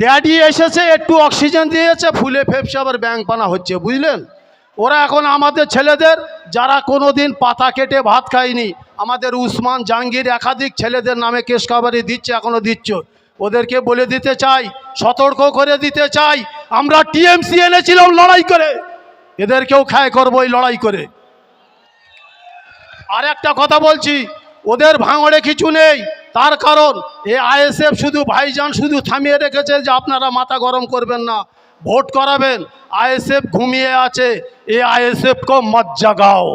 Daddy এসেছে, একটু oxygen দিয়েছে, ফুলে ফেপসে আবার ব্যাং পানা হচ্ছে, বুঝলেন? ওরা এখন আমাদের ছেলেদের, যারা কোনো দিন পাতা কেটে ভাত খায়নি, আমাদের উসমান জাহাঙ্গীর একাধিক ছেলেদের নামে কেস কাবারি দিচ্ছে এখনও দিচ্ছ। ওদেরকে বলে দিতে চাই, সতর্ক করে দিতে চাই, আমরা টিএমসি এনেছিলাম লড়াই করে। এদেরকেও খায় করব এই লড়াই করে। আর একটা কথা বলছি ওদের ভাঙড়ে কিছু নেই তার কারণ এ আইএসএফ শুধু ভাইজান শুধু থামিয়ে রেখেছে যে আপনারা মাথা গরম করবেন না ভোট করাবেন आईएसएफ घूमिए आचे ये आईएसएफ को मत जगाओ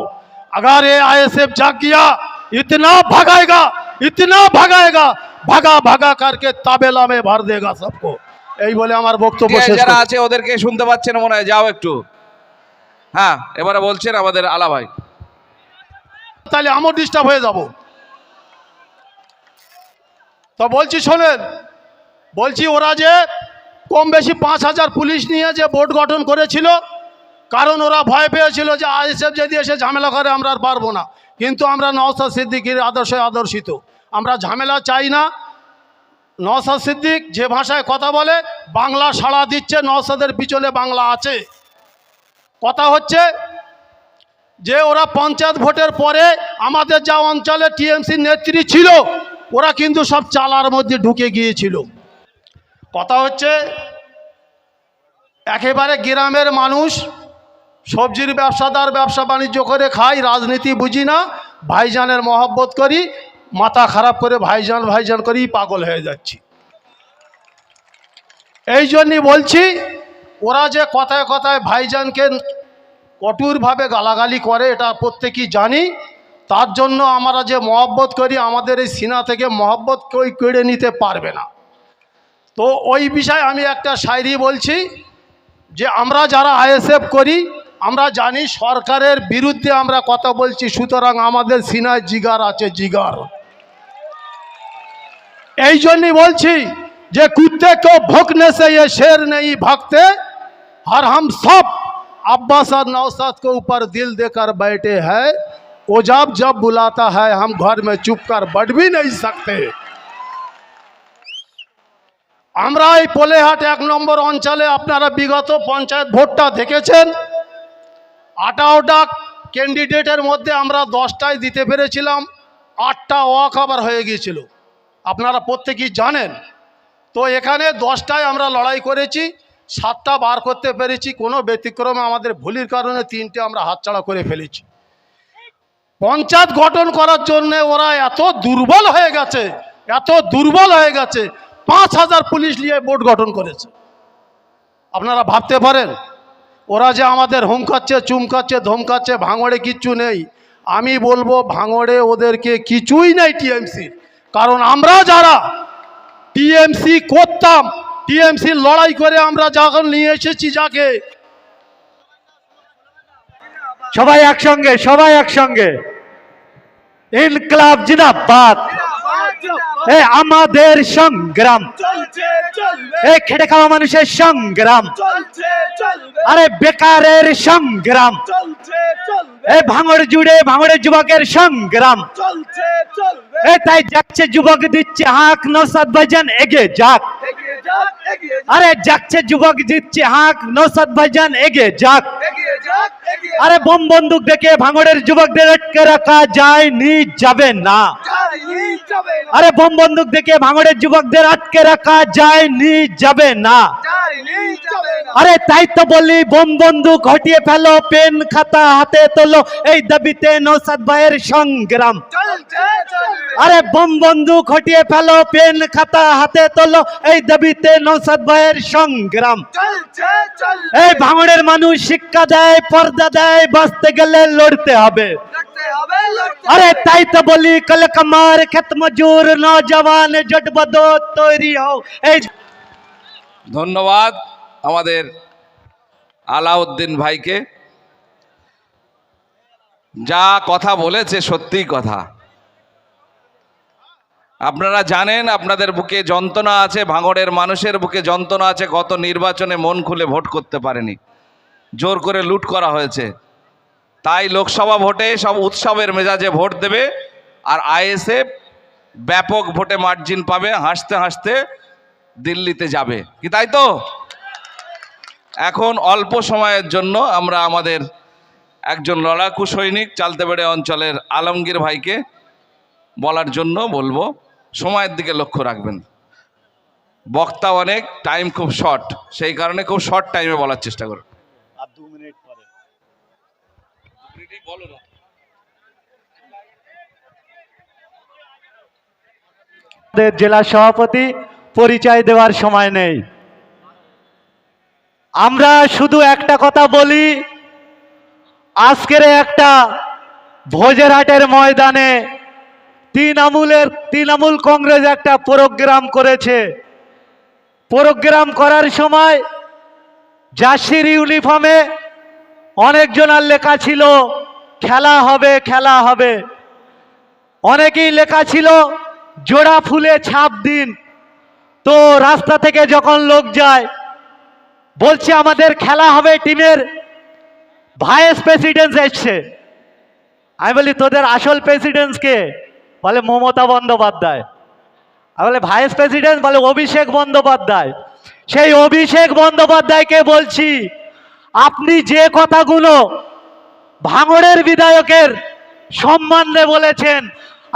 अगर ये आईएसएफ जाग गया इतना भगाएगा इतना भगाएगा भगा भगा करके ताबेला में भर देगा सबको এই বলে আমার বক্তব্য কে শেষ যারা করছি। আছে ওদেরকে শুনতে পাচ্ছেন মনে হয় যাও একটু হ্যাঁ এবারে বলছেন আমাদের আলা ভাই তাহলে আমার ডিস্টার্ব হয়ে যাব তো বলছি শোনেন, বলছি ওরা যে কম বেশি পাঁচ হাজার পুলিশ নিয়ে যে বোর্ড গঠন করেছিল, কারণ ওরা ভয় পেয়েছিল যে আইএসএফ যদি এসে ঝামেলা করে আমরা আর পারব না। কিন্তু আমরা নওসাদ সিদ্দিকির আদর্শে আদর্শিত। আমরা ঝামেলা চাই না। নওসাদ সিদ্দিক যে ভাষায় কথা বলে, বাংলা সাড়া দিচ্ছে নওসাদের পিছনে বাংলা আছে। কথা হচ্ছে যে ওরা পঞ্চায়েত ভোটের পরে আমাদের যা অঞ্চলে টিএমসি নেত্রী ছিল ওরা কিন্তু সব চালার মধ্যে ঢুকে গিয়েছিল। কথা হচ্ছে, একেবারে গ্রামের মানুষ সবজির ব্যবসাদার ব্যবসা বাণিজ্য করে খাই রাজনীতি বুঝি না, ভাইজানের মহব্বত করি, মাথা খারাপ করে ভাইজান ভাইজান করেই পাগল হয়ে যাচ্ছি। এই জন্যই বলছি, ওরা যে কথায় কথায় ভাইজানকে কঠোরভাবে গালাগালি করে, এটা প্রত্যেকেই জানি তার জন্য আমরা যে মহব্বত করি আমাদের এই সিনা থেকে মহব্বত কেউ কেড়ে নিতে পারবে না তো ওই বিষয়ে আমি একটা শায়রি বলছি যে আমরা যারা আইএসএফ করি আমরা জানি সরকারের বিরুদ্ধে আমরা কথা বলছি সুতরাং আমাদের সিনায় জিগার আছে জিগার এই জন্যই বলছি যে কুত্তে কেউ ভোকনে সে ये शेर नहीं भागते और हम सब अब्बास और नौसाद के ऊपर दिल देकर बैठे हैं वो जब जब बुलाता है हम घर में चुप कर बढ़ भी नहीं सकते আমরা এই পোলেহাট এক নম্বর অঞ্চলে আপনারা বিগত পঞ্চায়েত ভোটটা দেখেছেন আটাওটা ক্যান্ডিডেটের মধ্যে আমরা দশটায় দিতে পেরেছিলাম আটটা ওয়াক আবার হয়ে গিয়েছিল আপনারা প্রত্যেকেই জানেন তো এখানে দশটায় আমরা লড়াই করেছি সাতটা বার করতে পেরেছি কোনো ব্যতিক্রমে আমাদের ভুলির কারণে তিনটে আমরা হাতছাড়া করে ফেলেছি পঞ্চায়েত গঠন করার জন্য ওরা এত দুর্বল হয়ে গেছে, এত দুর্বল হয়ে গেছে, পাঁচ হাজার পুলিশ নিয়ে বোর্ড গঠন করেছে। আপনারা ভাবতে পারেন, ওরা যে আমাদের হুমকাচ্ছে চুমকাচ্ছে ধমকাচ্ছে ভাঙড়ে কিচ্ছু নেই। আমি বলব, ভাঙড়ে ওদেরকে কিছুই নেই টিএমসি কারণ আমরা যারা টিএমসি করতাম, টিএমসি লড়াই করে আমরা যখন নিয়ে এসেছি যাকে, সবাই একসঙ্গে সবাই একসঙ্গে। ইনকলাব জিন্দাবাদ। এ আমাদের সংগ্রাম। এ খেটে খাওয়া মানুষের সংগ্রাম। আরে বেকারের সংগ্রাম। এ ভাঙড় জুড়ে ভাঙড়ের যুবকের সংগ্রাম। এ তাই যাচ্ছে যুবক দিচ্ছে হাঁক নসাদ ভাইজান এগে যাক। আরে যাচ্ছে যুবক দিচ্ছে হাঁক নসাদ ভাইজান এগে যাক। আরে বোম বন্দুক দেখে ভাঙড়ের যুবকদের আটকে রাখা যায়নি যাবে না। আরে বোম বন্দুক দেখে ভাঙড়ের যুবকদের আটকে রাখা যায়নি যাবে না। আরে তাই তো বলি বোম বন্দুক হটিয়ে ফেলো পেন খাতা হাতে তোলো এই দাবিতে নৌসাদ ভাইয়ের সংগ্রাম। আরে বোম বন্ধু খটিয়ে ফেলো পেন খাতা হাতে তোলো এই দাবিতে নৌসাদ ভাইয়ের সংগ্রাম। এই ভাঙড়ের মানুষ শিক্ষা দেয় পর্দা দেয় বাঁচতে গেলে লড়তে হবে। আরে তাই তো বলি কল কমার খেত মজুর নজওয়ান জট বদো তৈরি হও। এই ধন্যবাদ আমাদের আলাউদ্দিন ভাইকে। যা কথা বলেছে সত্যি কথা। আপনারা জানেন, আপনাদের বুকে যন্ত্রণা আছে, ভাঙড়ের মানুষের বুকে যন্ত্রণা আছে, গত নির্বাচনে মন খুলে ভোট করতে পারেনি। জোর করে লুট করা হয়েছে। তাই লোকসভা ভোটে সব উৎসবের মেজাজে ভোট দেবে আর আইএসএফ ব্যাপক ভোটে মার্জিন পাবে, হাসতে হাসতে দিল্লিতে যাবে। কি তাই তো? এখন অল্প সময়ের জন্য আমরা আমাদের একজন লড়াকু সৈনিক চালতেবেড়ে অঞ্চলের আলমগীর ভাইকে বলার জন্য বলব। সময়ের দিকে লক্ষ্য রাখবেন। বক্তা অনেক টাইম খুব শর্ট সেই কারণে খুব শর্ট টাইমে বলার চেষ্টা করুন। আর দু মিনিট পরে। আমাদের জেলা সভাপতি পরিচয় দেওয়ার সময় নেই। আমরা শুধু একটা কথা বলি আজকের একটা ভোজের হাটের ময়দানে তৃণমূলের, তৃণমূল কংগ্রেস একটা প্রোগ্রাম করেছে। প্রোগ্রাম করার সময় জার্সির ইউনিফর্মে অনেকজনের লেখা ছিল, খেলা হবে খেলা হবে। অনেকেই লেখা ছিল, জোড়া ফুলে ছাপ দিন। তো রাস্তা থেকে যখন লোক যায়, বলছে, আমাদের খেলা হবে টিমের ভাইস প্রেসিডেন্ট এসছে। আমি বলি, তোদের আসল প্রেসিডেন্ট কে? বলে মমতা বন্দ্যোপাধ্যায়। বলে ভাইস প্রেসিডেন্ট বলে অভিষেক বন্দ্যোপাধ্যায়। সেই অভিষেক বন্দ্যোপাধ্যায়কে বলছি, আপনি যে কথাগুলো ভাঙড়ের বিধায়কের সম্মানে বলেছেন,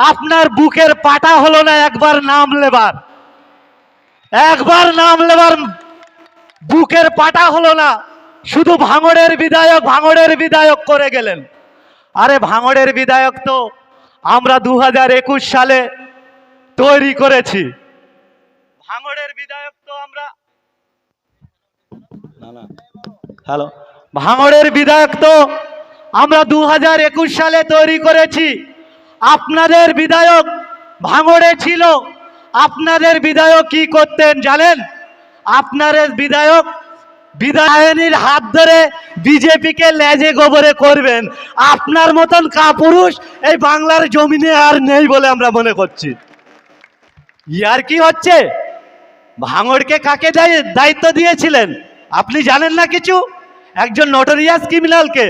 আপনার বুকের পাটা হলো না একবার নাম লেবার। একবার নাম লেবার বুকের পাটা হলো না, শুধু ভাঙড়ের বিধায়ক ভাঙড়ের বিধায়ক করে গেলেন। আরে ভাঙড়ের বিধায়ক তো আমরা দু হাজার একুশ সালে তৈরি করেছি। ভাঙড়ের বিধায়ক তো আমরা। হ্যালো। ভাঙড়ের বিধায়ক তো আমরা দু হাজার একুশ সালে তৈরি করেছি। আপনাদের বিধায়ক ভাঙড়ে ছিল। আপনাদের বিধায়ক কি করতেন জানেন? আপনাদের বিধায়ক বিধায়নীর হাত ধরে বিজেপিকে লেজে গোবরে করবেন। আপনার মতন কাপুরুষ এই বাংলার জমিনে আর নেই বলে আমরা মনে করছি। ইয়ার কি হচ্ছে? ভাঙড়কে কাকে দায়িত্ব দিয়েছিলেন? আপনি জানেন না কিছু? একজন নটোরিয়াস ক্রিমিনালকে